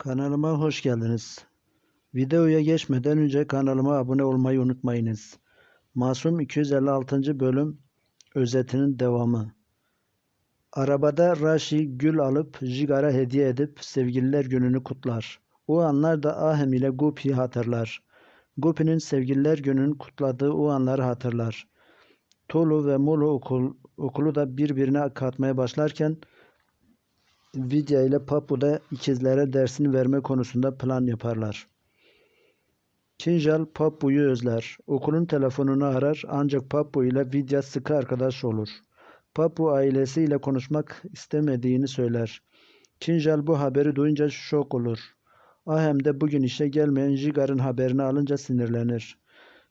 Kanalıma hoş geldiniz. Videoya geçmeden önce kanalıma abone olmayı unutmayınız. Masum 256. bölüm özetinin devamı. Arabada Raşi gül alıp Jigar'a hediye edip sevgililer gününü kutlar. O anlar da Ahem ile Gupi'yi hatırlar. Gupi'nin sevgililer gününü kutladığı o anları hatırlar. Tolu ve Molo okul, okulu da birbirine katmaya başlarken Vidya ile Papu da ikizlere dersini verme konusunda plan yaparlar. Kinjal Papu'yu özler. Okulun telefonunu arar ancak Papu ile Vidya sıkı arkadaş olur. Papu ailesiyle konuşmak istemediğini söyler. Kinjal bu haberi duyunca şok olur. Ahem de bugün işe gelmeyen Jigar'ın haberini alınca sinirlenir.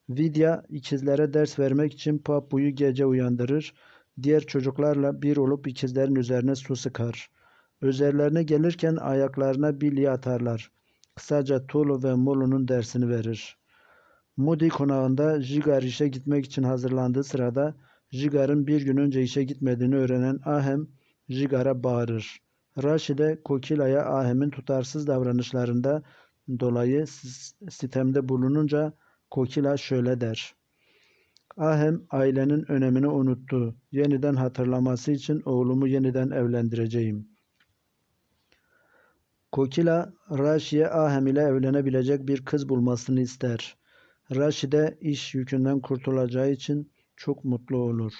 Vidya ikizlere ders vermek için Papu'yu gece uyandırır. Diğer çocuklarla bir olup ikizlerin üzerine su sıkar. Üzerlerine gelirken ayaklarına bilye atarlar. Kısaca Tulu ve Mulu'nun dersini verir. Moody konağında Jigar işe gitmek için hazırlandığı sırada Jigar'ın bir gün önce işe gitmediğini öğrenen Ahem Jigar'a bağırır. Rashi de Kokila'ya Ahem'in tutarsız davranışlarında dolayı sitemde bulununca Kokila şöyle der. Ahem ailenin önemini unuttu. Yeniden hatırlaması için oğlumu yeniden evlendireceğim. Kokila, Rashi'ye Ahem ile evlenebilecek bir kız bulmasını ister. Rashi de iş yükünden kurtulacağı için çok mutlu olur.